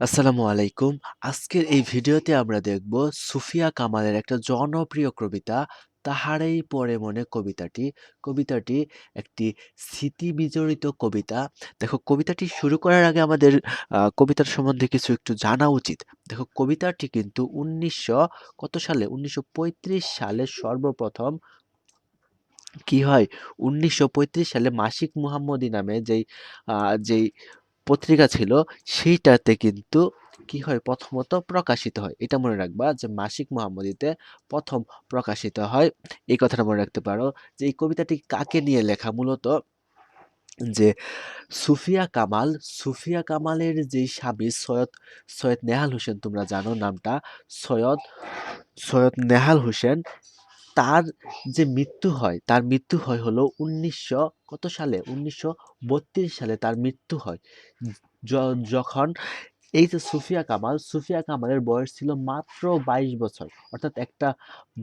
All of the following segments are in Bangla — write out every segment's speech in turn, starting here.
আসসালামু আলাইকুম। আজকের এই ভিডিওতে আমরা দেখব সুফিয়া কামালের একটা জনপ্রিয় কবিতা, 'তাহারেই পড়ে মনে' কবিতাটি। কবিতাটি একটি স্মৃতিবিজড়িত কবিতা। দেখো, কবিতাটি শুরু করার আগে আমাদের কবিতার সম্বন্ধে কিছু একটু জানা উচিত। দেখো, কবিতাটি কিন্তু ১৯০০ কত সালে? ১৯৩৫ সালে সর্বপ্রথম কি হয়? ১৯৩৫ সালে মাসিক মুহাম্মদী নামে যেই যেই পত্রিকা ছিল সেইটাতে কিন্তু কি হয় প্রথমত প্রকাশিত হয়। এটা মনে রাখবা যে মাসিক মুহাম্মদীতে ১ম প্রকাশিত হয়। এই কথাটা মনে রাখতে পারো যে এই কবিতাটি কাকে নিয়ে লেখা মূলত যে সুফিয়া কামাল, সুফিয়া কামালের যেই স্বামী সৈয়দ সৈয়দ নেহাল হোসেন তোমরা জানো নামটা। সৈয়দ সৈয়দ নেহাল হোসেন তার যে মৃত্যু হয়, তার মৃত্যু হয় হলো ১৯০০ কত সালে? ১৯৩২ সালে তার মৃত্যু হয়। যখন এই যে সুফিয়া কামাল, সুফিয়া কামালের বয়স ছিল মাত্র ২২ বছর। অর্থাৎ একটা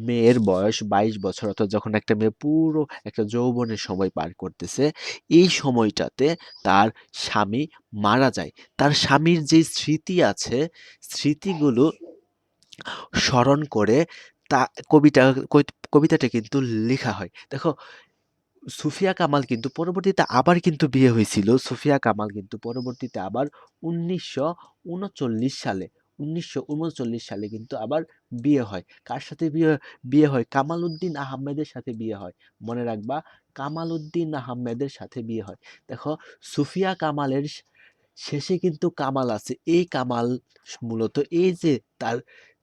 মেয়ের বয়স ২২ বছর অর্থাৎ যখন একটা মেয়ে পুরো একটা যৌবনের সময় পার করতেছে, এই সময়টাতে তার স্বামী মারা যায়। তার স্বামীর যে স্মৃতি আছে, স্মৃতিগুলো স্মরণ করে তা কবিতা কবিতাটা কিন্তু লেখা হয়। দেখো, সুফিয়া কামাল কিন্তু পরবর্তীতে আবার কিন্তু বিয়ে হয়েছিল। সুফিয়া কামাল কিন্তু পরবর্তীতে আবার ১৯৩৯ সালে ১৯৩৯ সালে কিন্তু আবার বিয়ে হয়। কার সাথে বিয়ে বিয়ে হয়? কামাল উদ্দিন আহমেদের সাথে বিয়ে হয়। মনে রাখবা কামাল উদ্দিন আহমেদের সাথে বিয়ে হয়। দেখো, সুফিয়া কামালের শেষে কিন্তু কামাল আছে। এই কামাল মূলত এই যে তার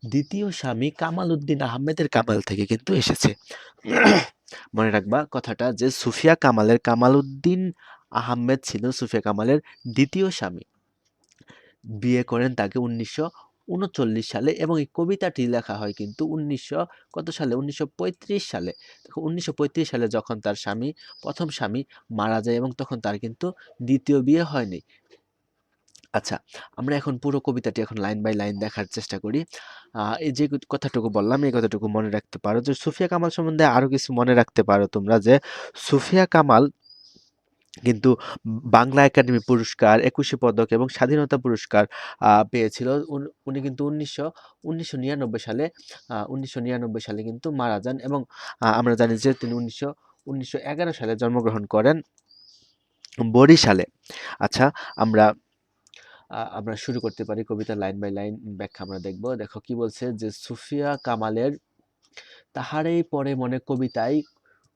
দ্বিতীয় স্বামী কামাল উদ্দিন আহমেদের কামাল থেকে কিন্তু এসেছে। মনে রাখবা কথাটা যে সুফিয়া কামালের কামাল উদ্দিন আহমেদ ছিল সুফিয়া কামালের দ্বিতীয় স্বামী। বিয়ে করেন তাকে ১৯৩৯ সালে এবং এই কবিতাটি লেখা হয় কিন্তু ১৯০০ কত সালে? ১৯৩৫ সালে। ১৯৩৫ সালে যখন তার স্বামী, প্রথম স্বামী মারা যায় এবং তখন তার কিন্তু দ্বিতীয় বিয়ে হয়নি। আচ্ছা, আমরা এখন পুরো কবিতাটি এখন লাইন বাই লাইন দেখার চেষ্টা করি। এই যে কথাটুকু বললাম এই কথাটুকু মনে রাখতে পারো যে সুফিয়া কামাল সম্বন্ধে আরও কিছু মনে রাখতে পারো তোমরা যে সুফিয়া কামাল কিন্তু বাংলা একাডেমি পুরস্কার, একুশে পদক এবং স্বাধীনতা পুরস্কার পেয়েছিল। উন কিন্তু ১৯০০ ১৯৯৯ সালে উনিশশো ১৯৯৯ সালে কিন্তু মারা যান এবং আমরা জানি যে তিনি ১৯০০ ১৯১১ সালে জন্মগ্রহণ করেন বরিশালে। আচ্ছা আমরা আমরা শুরু করতে পারি কবিতার লাইন বাই লাইন ব্যাখ্যা আমরা দেখব। দেখো কি বলছে যে, সুফিয়া কামালের তাহারেই পড়ে মনে কবিতায়,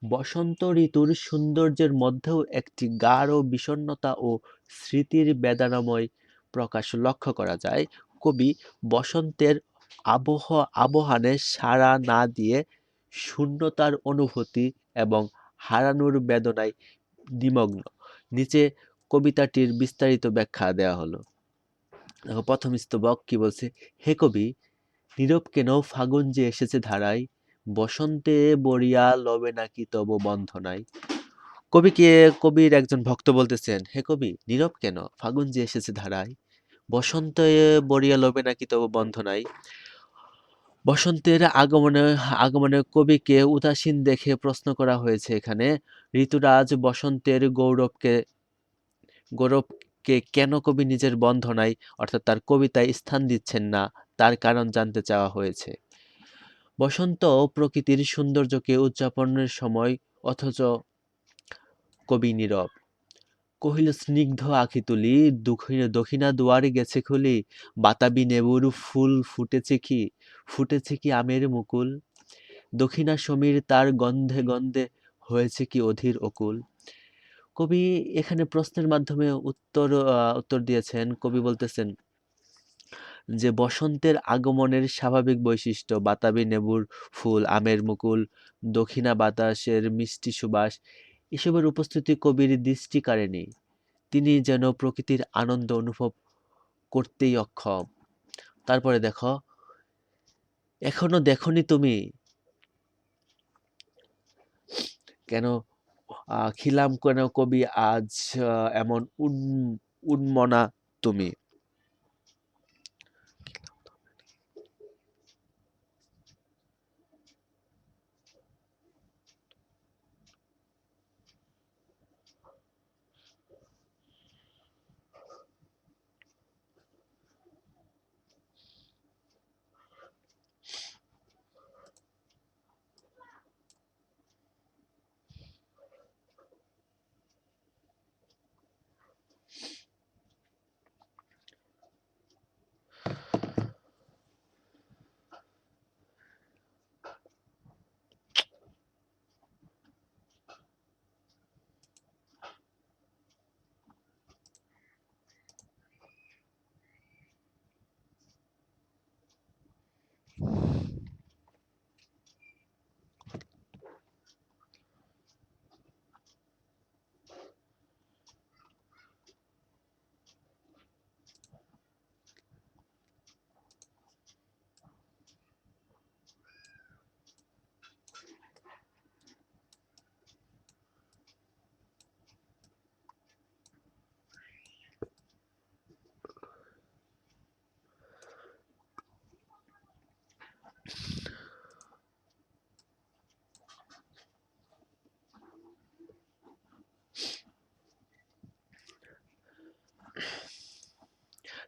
বসন্ত ঋতুর সৌন্দর্যের মধ্যেও একটি গাঢ় বিষণ্ণতা ও স্মৃতির বেদনাময় প্রকাশ লক্ষ্য করা যায়। কবি বসন্তের আবহ, আবহানে সাড়া না দিয়ে শূন্যতার অনুভূতি এবং হারানোর বেদনায় নিমগ্ন। নিচে কবিতাটির বিস্তারিত ব্যাখ্যা দেওয়া হলো। দেখো প্রথম স্তবক কি বলছে? হে কবি, নীরব কেন ফাগুন যে এসেছে ধারায়, বসন্তে বরিয়া লবে নাকি তব বন্ধনায়। কবিকে কবির একজন ভক্ত বলতেছেন, হে কবি, নীরব কেন ফাগুন যে এসেছে ধারায়, বসন্তে বরিয়া লবে নাকি তব বন্ধনায়। বসন্তের আগমনে আগমনে কবিকে উদাসীন দেখে প্রশ্ন করা হয়েছে এখানে। ঋতুরাজ বসন্তের গৌরবকে গৌরবকে কেন কবি নিজের বন্ধনায়, অর্থাৎ তার কবিতায় স্থান দিচ্ছেন না, তার কারণ জানতে চাওয়া হয়েছে। বসন্ত প্রকৃতির সৌন্দর্যকে উদযাপনের সময় অথচ কবি নীরব। কহিল, স্নিগ্ধ আঁখি তুলি দক্ষিণা দুয়ারে গেছে খুলি, বাতাবি নেবুর ফুল ফুটেছে কি ফুটেছে কি আমের মুকুল দক্ষিণা সমীর তার গন্ধে গন্ধে হয়েছে কি অধীর অকুল কবি এখানে প্রশ্নের মাধ্যমে উত্তর উত্তর দিয়েছেন। কবি বলতেছেন যে, বসন্তের আগমনের স্বাভাবিক বৈশিষ্ট্য বাতাবি নেবুর ফুল, আমের মুকুল, দক্ষিণা বাতাসের মিষ্টি সুবাস, এসবের উপস্থিতি কবির দৃষ্টি কাড়েনি। তিনি যেন প্রকৃতির আনন্দ অনুভব করতেই অক্ষম। তারপরে দেখো, এখনও দেখনি তুমি? কেন খিলাম কেন কবি? আজ এমন উন উন্মনা তুমি।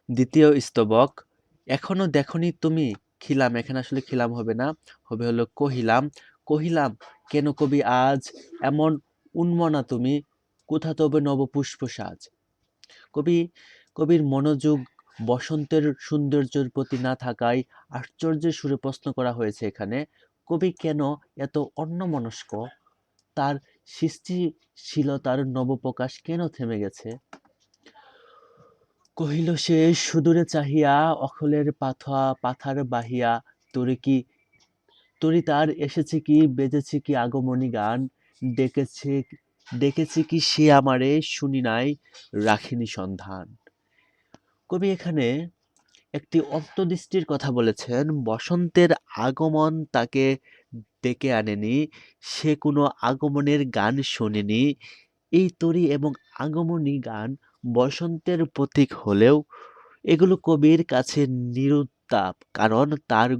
দ্বিতীয় স্তবক, এখনও দেখনি তুমি খিলাম। এখানে আসলে খিলাম হবে না, হবে হলো কহিলাম। কহিলাম, কেন কবি আজ এমন উন্মনা তুমি? কোথা তবে নবপুষ্প সাজ? কবি, কবির মনোযোগ বসন্তের সৌন্দর্যের প্রতি না থাকায় আশ্চর্যের সুরে প্রশ্ন করা হয়েছে এখানে, কবি কেন এত অন্যমনস্ক? তার সৃষ্টিশীলতার নবপ্রকাশ কেন থেমে গেছে? কহিল সে সুদূরে চাহিয়া অখলের পাথা, পাথার বাহিয়া, তোরে কি তরি তার এসেছে কি, বেজেছে কি আগমনী গান, ডেকেছে ডেকেছে কি সে আমারে শুনি নাই, রাখিনি সন্ধান। কবি এখানে একটি অন্তদৃষ্টির কথা বলেছেন, বসন্তের আগমন তাকে ডেকে আনেনি, সে কোনো আগমনের গান শোনেনি, এই তরি এবং আগমনী গান বসন্তের প্রতীক হলেও এগুলো কবির কাছে নিরুত্তাপ, কারণ তার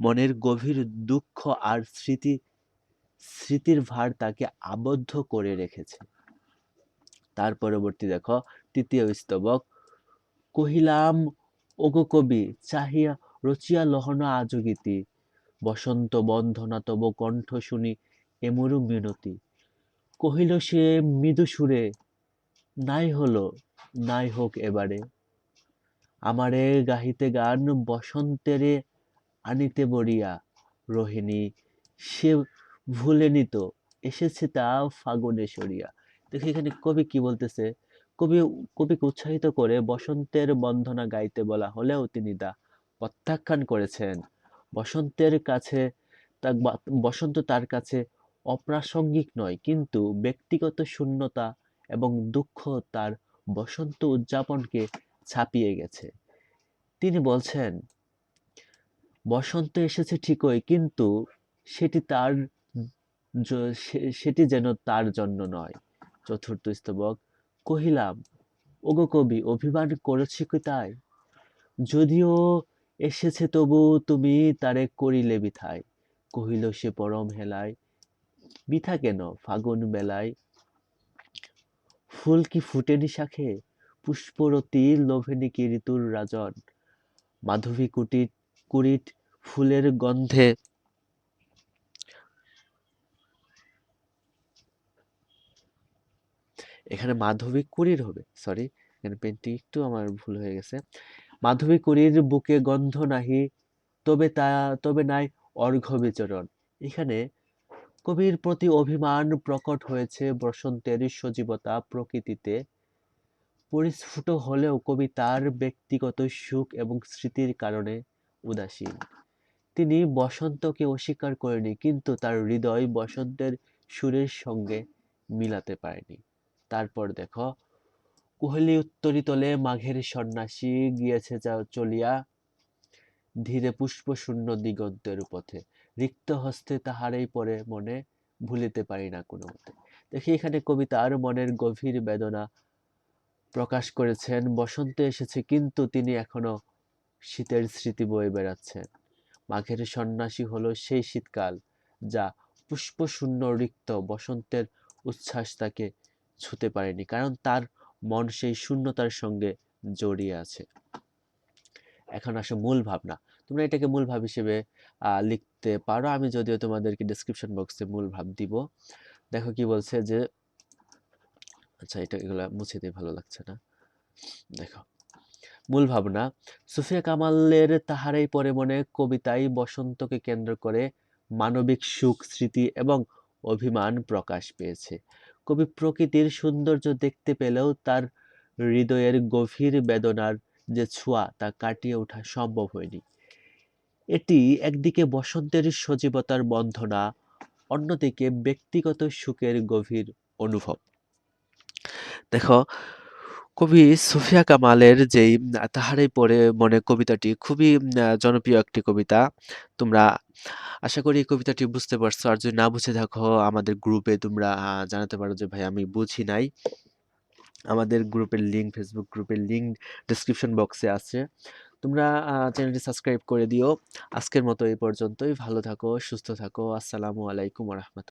মনের গভীর দুঃখ আর স্মৃতি, স্মৃতির ভার তাকে আবদ্ধ করে রেখেছে। তার পরবর্তী দেখো, তৃতীয় স্তবক, কহিলাম, ওগো কবি, চাহিয়া রচিয়া লহন আজগীতি বসন্ত বন্ধনা তব কণ্ঠ শুনি, এমরু মিনতি। কহিল সে মৃদু সুরে নাই হলো, নাই হোক এবারে। আমারে গাহিতে গান বসন্তেরে আনিতে বরিয়া রোহিণী, সে ভুলেনি তো এসেছে তা ফাগুনে সরিয়া। দেখি এখানে কবি কি বলতেছে? কবি, কবিকে উৎসাহিত করে বসন্তের বন্ধনা গাইতে বলা হলেও তিনি তা প্রত্যাখ্যান করেছেন। বসন্তের কাছে তা বসন্ত তার কাছে অপ্রাসঙ্গিক নয়, কিন্তু ব্যক্তিগত শূন্যতা এবং দুঃখ তার বসন্ত উদযাপনকে ছাপিয়ে গেছে। তিনি বলছেন, বসন্ত এসেছে ঠিকই, কিন্তু সেটি তার সেটি যেন তার জন্য নয়। চতুর্থ স্তবক, কহিলাম, ওগো কবি, অভিমান করেছি কি তাই? যদিও এসেছে তবু তুমি তারে করিলে বিথায়। কহিল সে পরম হেলায়, বিথা কেন? ফাগুন বেলায় ফুল কি ফুটেনি শাখে? পুষ্পরতি লোভেনি কি ঋতুর রাজন? মাধবী কুটির, কুড়িট ফুলের গন্ধে এখানে মাধবী কুড়ির হবে। সরি এখানে পেনটি একটু আমার ভুল হয়ে গেছে। মাধবী কুড়ির বুকে গন্ধ নাহি, তবে তা, তবে নাই অর্ঘ্য বিচরণ। এখানে কবির প্রতি অভিমান প্রকট হয়েছে বসন্তের সজীবতা প্রকৃতিতে। পরিস্ফুট হলেও কবি তার ব্যক্তিগত সুখ এবং স্মৃতির কারণে উদাসীন। তিনি বসন্তকে অস্বীকার করেনি, কিন্তু তার হৃদয় বসন্তের সুরের সঙ্গে মিলাতে পারেনি। তারপর দেখো, কুহেলি উত্তরিতলে মাঘের সন্ন্যাসী গিয়েছে চলিয়া ধীরে পুষ্প শূন্য দিগন্তের পথে। রিক্ত হস্তে তাহারই পরে মনে ভুলিতে পারি না কোনো মতে। দেখি এখানে কবিতার মনের গভীর বেদনা প্রকাশ করেছেন। বসন্ত এসেছে কিন্তু তিনি এখনও শীতের স্মৃতি বয়ে বেড়াচ্ছেন। মাঘের সন্ন্যাসী হলো সেই শীতকাল যা পুষ্পশূন্য রিক্ত বসন্তের উচ্ছ্বাস তাকে ছুতে পারেনি কারণ তার মন সেই শূন্যতার সঙ্গে জড়িয়ে আছে। এখন আসে মূল ভাবনা। তোমরা এটাকে মূল ভাব হিসেবে আহ, লিখতে পারো, আমি যদিও তোমাদেরকে ডিসক্রিপশন বক্সে মূল ভাব দিব। দেখো কি বলছে যে আচ্ছা এটা এগুলা মুছে দিয়ে ভালো লাগছে না। দেখো, মূল ভাবনা, সুফিয়া কামালের তাহারাই পরে মনে কবিতায় বসন্তকে কেন্দ্র করে মানবিক সুখ, স্মৃতি এবং অভিমান প্রকাশ পেয়েছে। কবি প্রকৃতির সৌন্দর্য দেখতে পেলেও তার হৃদয়ের গভীর বেদনার যে ছোঁয়া তা কাটিয়ে ওঠা সম্ভব হয়নি। এটি একদিকে বসন্তের সজীবতার বন্ধনা অন্যদিকে ব্যক্তিগত সুখের গভীর অনুভব। দেখো, কবি সুফিয়া কামালের যেই, তাহারাই পরে মনে কবিতাটি খুবই জনপ্রিয় একটি কবিতা। তোমরা আশা করি এই কবিতাটি বুঝতে পারছ। আর যদি না বুঝে থাকো, আমাদের গ্রুপে তোমরা জানাতে পারো যে, ভাই, আমি বুঝি নাই। আমাদের গ্রুপের লিঙ্ক ফেসবুক গ্রুপের লিঙ্ক ডিসক্রিপশন বক্সে আছে। তোমরা চ্যানেলটি সাবস্ক্রাইব করে দিও। আজকের মতো এই পর্যন্তই। ভালো থাকো, সুস্থ থাকো। আসসালামু আলাইকুম রহমতুল্লাহ।